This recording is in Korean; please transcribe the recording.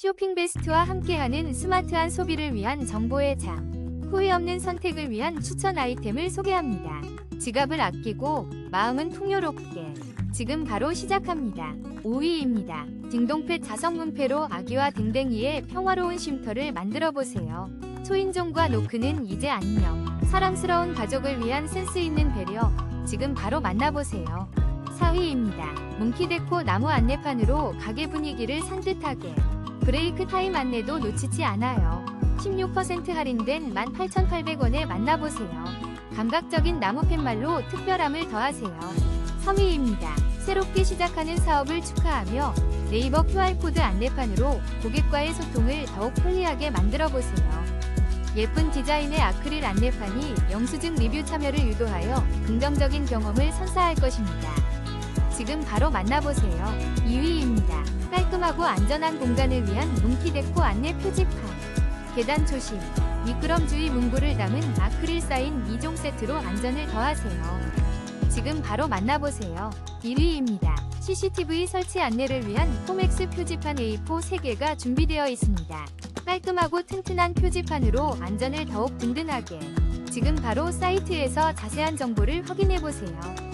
쇼핑 베스트와 함께하는 스마트한 소비를 위한 정보의 장. 후회 없는 선택을 위한 추천 아이템을 소개합니다. 지갑을 아끼고 마음은 풍요롭게. 지금 바로 시작합니다. 5위입니다. 딩동펫 자석문패로 아기와 댕댕이의 평화로운 쉼터를 만들어 보세요. 초인종과 노크는 이제 안녕. 사랑스러운 가족을 위한 센스 있는 배려. 지금 바로 만나보세요. 4위입니다. 몽키데코 나무 안내판으로 가게 분위기를 산뜻하게. 브레이크 타임 안내도 놓치지 않아요. 16% 할인된 18,800원에 만나보세요. 감각적인 나무 팻말로 특별함을 더하세요. 3위입니다. 새롭게 시작하는 사업을 축하하며 네이버 QR코드 안내판으로 고객과의 소통을 더욱 편리하게 만들어 보세요. 예쁜 디자인의 아크릴 안내판이 영수증 리뷰 참여를 유도하여 긍정적인 경험을 선사할 것입니다. 지금 바로 만나보세요. 2위입니다. 깔끔하고 안전한 공간을 위한 몽키데코 안내 표지판. 계단 조심, 미끄럼주의 문구를 담은 아크릴 사인 2종 세트로 안전을 더하세요. 지금 바로 만나보세요. 1위입니다. CCTV 설치 안내를 위한 포맥스 표지판 A4 3개가 준비되어 있습니다. 깔끔하고 튼튼한 표지판으로 안전을 더욱 든든하게. 지금 바로 사이트에서 자세한 정보를 확인해 보세요.